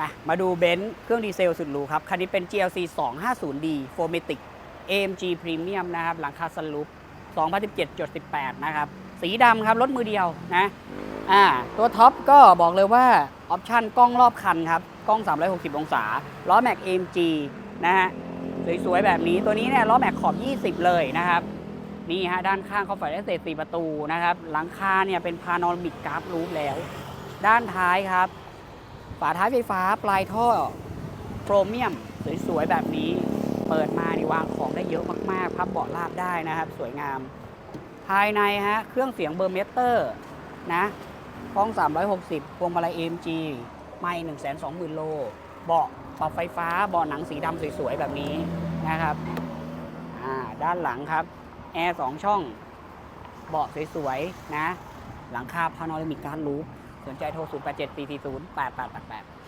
อะมาดูเบนซ์เครื่องดีเซลสุดหรูครับ คันนี้เป็น GLC 250D 4matic AMG Premium นะครับ หลังคาสลูป2017.18 นะครับ สีดำครับรถมือเดียวนะอ่าตัวท็อปก็บอกเลยว่า ออปชั่นกล้องรอบคันครับ กล้อง 360 องศา ล้อแม็ก AMG นะฮะ สวยๆ แบบนี้ตัวนี้เนี่ยล้อแม็กขอบ 20 เลยนะครับ นี่ฮะ ด้านข้างเขาใส่ได้เศษ4ประตูนะครับ หลังคาเนี่ยเป็นพานอรมิกกราฟรูฟแล้ว ด้านท้ายครับ ฝาท้ายไฟฟ้าปลายท่อโครเมียมสวยๆแบบนี้ เปิดมานี่วางของได้เยอะมากๆ พับเบาะราบได้นะครับ สวยงาม ภายในฮะ เครื่องเสียงเบอร์เมเตอร์นะกล้อง 360 พวงมาลัย AMG ไม่1 2 0 0 0 0 โล เบาะปรับไฟฟ้า เบาะหนังสีดำสวยๆ แบบนี้นะครับด้านหลังครับ แอร์ 2 ช่อง เบาะสวยๆ นะ หลังคาพานอรมิกการ์ดรูฟ สนใจโทร 0 8 7 4 4 0 8 8 8 8